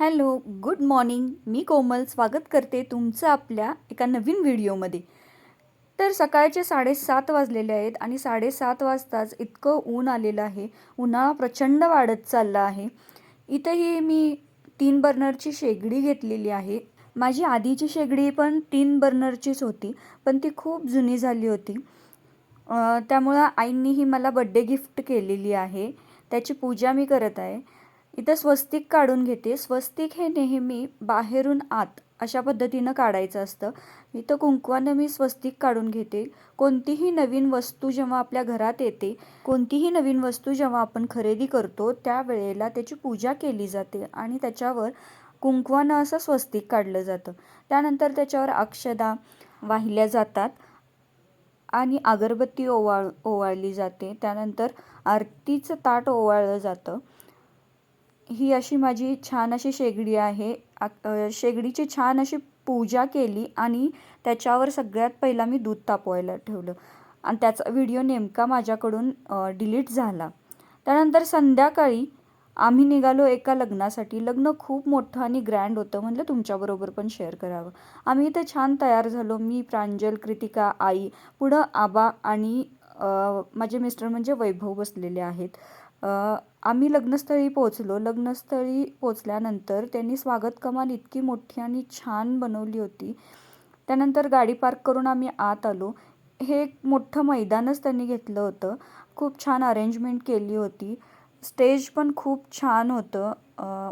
Hello good morning. मी कोमल स्वागत करते तुमचं आपल्या एका नवीन व्हिडिओमध्ये. तर सकाळचे साडेसात वाजलेले आहेत आणि साडेसात वाजताच इतकं ऊन आलेलं आहे. उन्हाळा प्रचंड वाढत चालला आहे. इथंही मी तीन बर्नरची शेगडी घेतलेली आहे. माझी आधीची शेगडी पण तीन बर्नरचीच होती पण ती खूप जुनी झाली होती. त्यामुळं आईंनीही मला बड्डे गिफ्ट केलेली आहे. त्याची पूजा मी करत आहे. इथं स्वस्तिक काढून घेते. स्वस्तिक हे नेहमी बाहेरून आत अशा पद्धतीनं काढायचं असतं. इथं कुंकवानं मी स्वस्तिक काढून घेते. कोणतीही नवीन वस्तू जेव्हा आपल्या घरात येते कोणतीही नवीन वस्तू जेव्हा आपण खरेदी करतो त्यावेळेला त्याची पूजा केली जाते आणि त्याच्यावर कुंकवानं असं स्वस्तिक काढलं जातं. त्यानंतर त्याच्यावर अक्षदा वाहिल्या जातात आणि अगरबत्ती ओवाळ ओवाळली जाते. त्यानंतर आरतीचं ताट ओवाळलं जातं. ही अशी माझी छान अशी शेगडी आहे. शेगडीची छान अशी पूजा केली आणि त्याच्यावर सगळ्यात पहिला मी दूध तापवायला ठेवलं. आणि त्याचा व्हिडिओ नेमका माझ्याकडून डिलीट झाला. त्यानंतर संध्याकाळी आम्ही निघालो एका लग्नासाठी. लग्न खूप मोठं आणि ग्रँड होतं म्हटलं तुमच्याबरोबर पण शेअर करावं. आम्ही इथे छान तयार झालो. मी प्रांजल कृतिका आई पुढं आबा आणि माझे मिस्टर म्हणजे वैभव बसलेले आहेत. आम्ही लग्नस्थळी पोचलो लग्नस्थळी पोचल्यानंतर त्यांनी स्वागत कमान इतकी मोठी आणि छान बनवली होती. त्यानंतर गाडी पार्क करून आम्ही आत आलो. हे एक मोठं मैदानच त्यांनी घेतलं होतं. खूप छान अरेंजमेंट केली होती. स्टेज पण खूप छान होतं.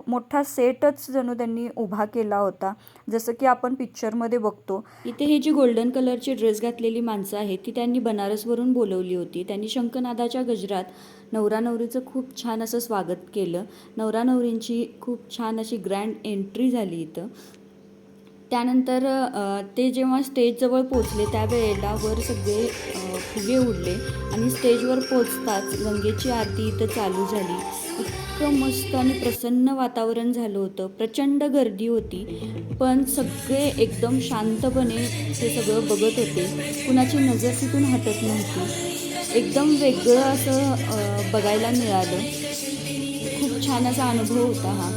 मोठा सेटच जणू त्यांनी उभा केला होता. जसं की आपण पिक्चरमध्ये बघतो. इथे ही जी गोल्डन कलरची ड्रेस घातलेली माणसं आहेत ती त्यांनी बनारसवरून बोलवली होती. त्यांनी शंखनादाच्या गजरात नवरा नवरीचं खूप छान असं स्वागत केलं. नवरा नवरींची खूप छान अशी ग्रँड एंट्री झाली इथं. त्यानंतर ते जेव्हा स्टेजजवळ पोचले त्यावेळेला वर सगळे फुगे उडले आणि स्टेजवर पोचताच गंगेची आरती इथं चालू झाली. इतकं मस्त आणि प्रसन्न वातावरण झालं होतं. प्रचंड गर्दी होती. पण सगळे एकदम शांतपणे ते सगळं बघत होते. कुणाची नजर तिथून हटत नव्हती. एकदम वेगळं असं बघायला मिळालं. खूप छान असा अनुभव होता हा.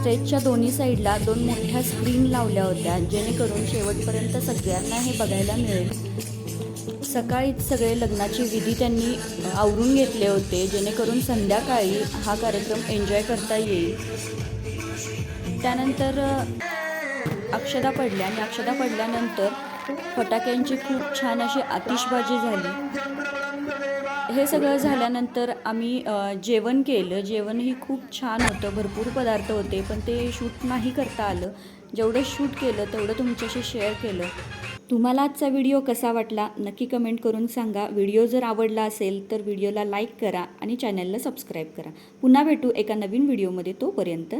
स्टेजच्या दोन्ही साईडला दोन मोठ्या स्क्रीन लावल्या होत्या जेणेकरून शेवटपर्यंत सगळ्यांना हे बघायला मिळेल. सकाळीच सगळे लग्नाची विधी त्यांनी आवरून घेतले होते जेणेकरून संध्याकाळी हा कार्यक्रम एन्जॉय करता येईल. त्यानंतर अक्षदा पडल्या आणि अक्षदा पडल्यानंतर फटाक्यांची खूप छान अशी आतिषबाजी झाली. हे सगळं झाल्यानंतर आम्ही जेवण केलं. जेवणही खूप छान होतं. भरपूर पदार्थ होते पण ते शूट नाही करता आलं. जेवढं शूट केलं तेवढं तुमच्याशी शेअर केलं. तुम्हाला आजचा व्हिडिओ कसा वाटला नक्की कमेंट करून सांगा. व्हिडिओ जर आवडला असेल तर व्हिडिओला लाईक करा आणि चॅनलला सबस्क्राईब करा. पुन्हा भेटू एका नवीन व्हिडिओमध्ये. तोपर्यंत